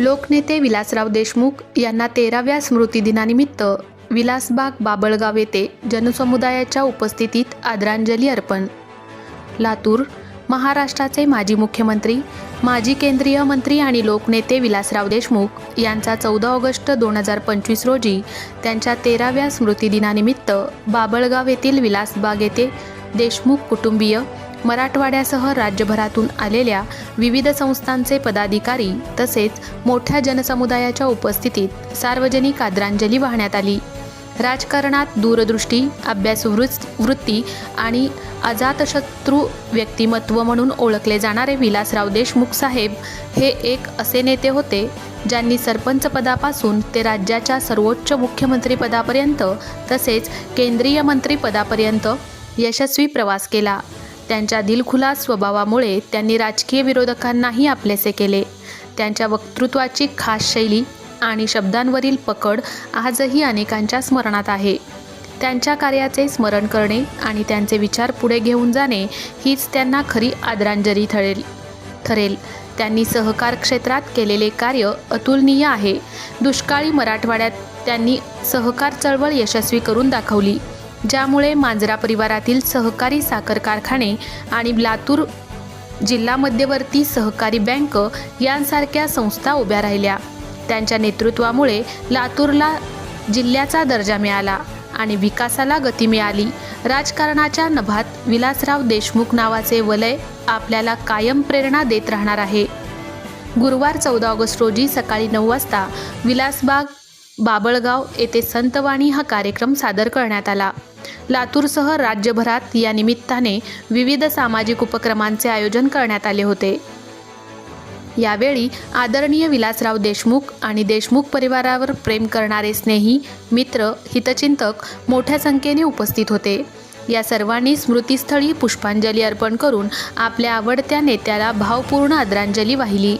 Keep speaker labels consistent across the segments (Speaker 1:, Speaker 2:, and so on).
Speaker 1: लोकनेते विलासराव देशमुख यांना तेराव्या स्मृतिदिनानिमित्त विलासबाग बाबळगाव येथे जनसमुदायाच्या उपस्थितीत आदरांजली अर्पण. लातूर महाराष्ट्राचे माजी मुख्यमंत्री माजी केंद्रीय मंत्री आणि लोकनेते विलासराव देशमुख यांचा चौदा ऑगस्ट दोन हजार पंचवीस रोजी त्यांच्या तेराव्या स्मृतिदिनानिमित्त बाबळगाव येथील विलासबाग येथे देशमुख कुटुंबीय मराठवाड्यासह राज्यभरातून आलेल्या विविध संस्थांचे पदाधिकारी तसेच मोठ्या जनसमुदायाच्या उपस्थितीत सार्वजनिक आदरांजली वाहण्यात आली. राजकारणात दूरदृष्टी अभ्यासवृत् वृत्ती आणि अजातशत्रू व्यक्तिमत्व म्हणून ओळखले जाणारे विलासराव देशमुख साहेब हे एक असे नेते होते ज्यांनी सरपंच पदापासून ते राज्याच्या सर्वोच्च मुख्यमंत्रीपदापर्यंत तसेच केंद्रीय मंत्रीपदापर्यंत यशस्वी प्रवास केला. त्यांच्या दिलखुलास स्वभावामुळे त्यांनी राजकीय विरोधकांनाही आपलेसे केले. त्यांच्या वक्तृत्वाची खास शैली आणि शब्दांवरील पकड आजही अनेकांच्या स्मरणात आहे. त्यांच्या कार्याचे स्मरण करणे आणि त्यांचे विचार पुढे घेऊन जाणे हीच त्यांना खरी आदरांजली ठरेल. ठरेल. त्यांनी सहकार क्षेत्रात केलेले कार्य अतुलनीय आहे. दुष्काळी मराठवाड्यात त्यांनी सहकार चळवळ यशस्वी करून दाखवली. ज्यामुळे मांजरा परिवारातील सहकारी साखर कारखाने आणि लातूर जिल्हा मध्यवर्ती सहकारी बँक यांसारख्या संस्था उभ्या राहिल्या. त्यांच्या नेतृत्वामुळे लातूरला जिल्ह्याचा दर्जा मिळाला आणि विकासाला गती मिळाली. राजकारणाच्या नभात विलासराव देशमुख नावाचे वलय आपल्याला कायम प्रेरणा देत राहणार आहे. गुरुवार चौदा ऑगस्ट रोजी सकाळी नऊ वाजता विलासबाग बाबळगाव येथे संतवाणी हा कार्यक्रम सादर करण्यात आला. लातूरसह राज्यभरात या निमित्ताने विविध सामाजिक उपक्रमांचे आयोजन करण्यात आले होते. यावेळी आदरणीय विलासराव देशमुख आणि देशमुख परिवारावर प्रेम करणारे स्नेही मित्र हितचिंतक मोठ्या संख्येने उपस्थित होते. या सर्वांनी स्मृतीस्थळी पुष्पांजली अर्पण करून आपल्या आवडत्या नेत्याला भावपूर्ण आदरांजली वाहिली.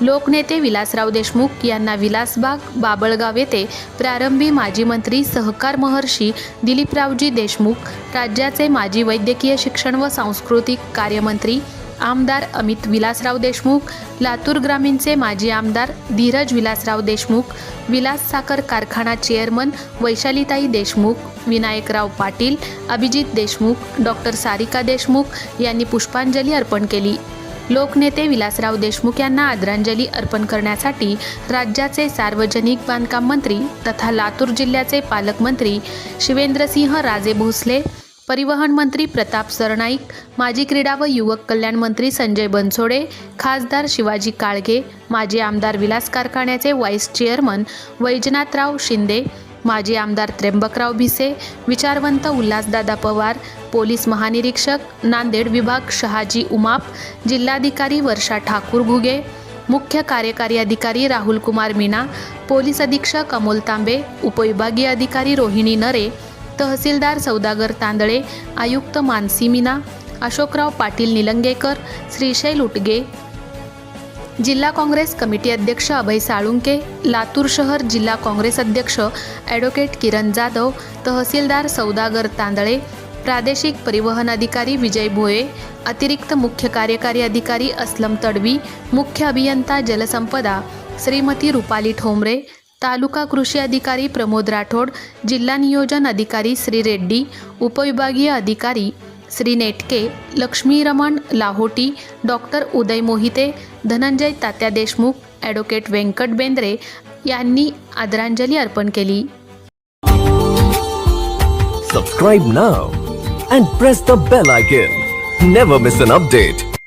Speaker 1: लोकनेते विलासराव देशमुख यांना विलासबाग बाबळगाव येथे प्रारंभी माजी मंत्री सहकार महर्षी दिलीपरावजी देशमुख राज्याचे माजी वैद्यकीय शिक्षण व सांस्कृतिक कार्यमंत्री आमदार अमित विलासराव देशमुख लातूर ग्रामीणचे माजी आमदार धीरज विलासराव देशमुख विलास साखर कारखाना चेअरमन वैशालीताई देशमुख विनायकराव पाटील अभिजित देशमुख डॉक्टर सारिका देशमुख यांनी पुष्पांजली अर्पण केली. लोकनेते विलासराव देशमुख यांना आदरांजली अर्पण करण्यासाठी राज्याचे सार्वजनिक बांधकाम मंत्री तथा लातूर जिल्ह्याचे पालकमंत्री शिवेंद्रसिंह राजे भोसले परिवहन मंत्री प्रताप सरनाईक माजी क्रीडा व युवक कल्याण मंत्री संजय बनसोडे खासदार शिवाजी काळगे माजी आमदार विलास कारखान्याचे व्हाईस चेअरमन वैजनाथराव शिंदे माजी आमदार त्र्यंबकराव भिसे विचारवंत उल्हासदादा पवार पोलीस महानिरीक्षक नांदेड विभाग शहाजी उमाप जिल्हाधिकारी वर्षा ठाकूर घुगे मुख्य कार्यकारी अधिकारी राहुल कुमार मीना पोलीस अधीक्षक अमोल तांबे उपविभागीय अधिकारी रोहिणी नरे तहसीलदार सौदागर तांदळे आयुक्त मानसी मीना अशोकराव पाटील निलंगेकर श्रीशैल उटगे जिल्हा काँग्रेस कमिटी अध्यक्ष अभय साळुंके लातूर शहर जिल्हा काँग्रेस अध्यक्ष ॲडव्होकेट किरण जाधव तहसीलदार सौदागर तांदळे प्रादेशिक परिवहन अधिकारी विजय भोये अतिरिक्त मुख्य कार्यकारी अधिकारी असलम तडवी मुख्य अभियंता जलसंपदा श्रीमती रुपाली ठोंबरे तालुका कृषी अधिकारी प्रमोद राठोड जिल्हा नियोजन अधिकारी श्री रेड्डी उपविभागीय अधिकारी श्री नेटके लक्ष्मीरमण लाहोटी डॉक्टर उदय मोहिते धनंजय तात्या देशमुख ॲडव्होकेट व्यंकट बेंद्रे यांनी आदरांजली अर्पण केली.
Speaker 2: Subscribe now and press the bell icon never miss an update